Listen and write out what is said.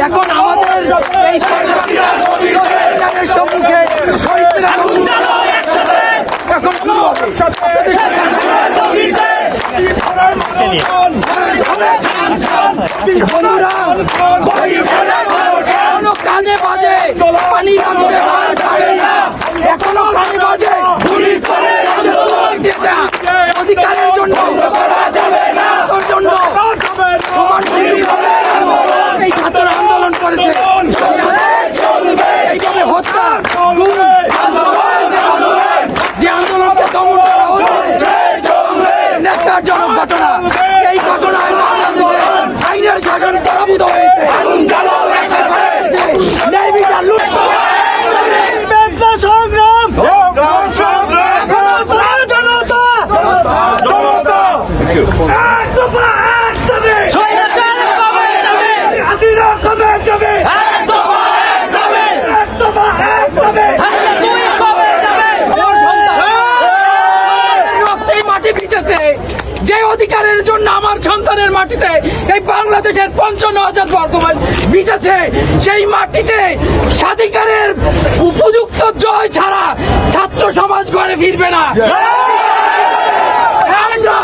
এখন আমাদের এই সম্মুখে এখন বন্ধুরা কানে বাজে পানি। এখনও কানে বাজে। অধিকারের জন্য ন্যাক্কারজনক ঘটনা। এই ঘটনায় অধিকারের জন্য আমার সন্তানের মাটিতে এই বাংলাদেশের পঞ্চান্ন হাজার বর্তমান ভিজেছে সেই মাটিতে স্বাধিকারের উপযুক্ত জয় ছাড়া ছাত্র সমাজ ঘরে ফিরবে না। আমরা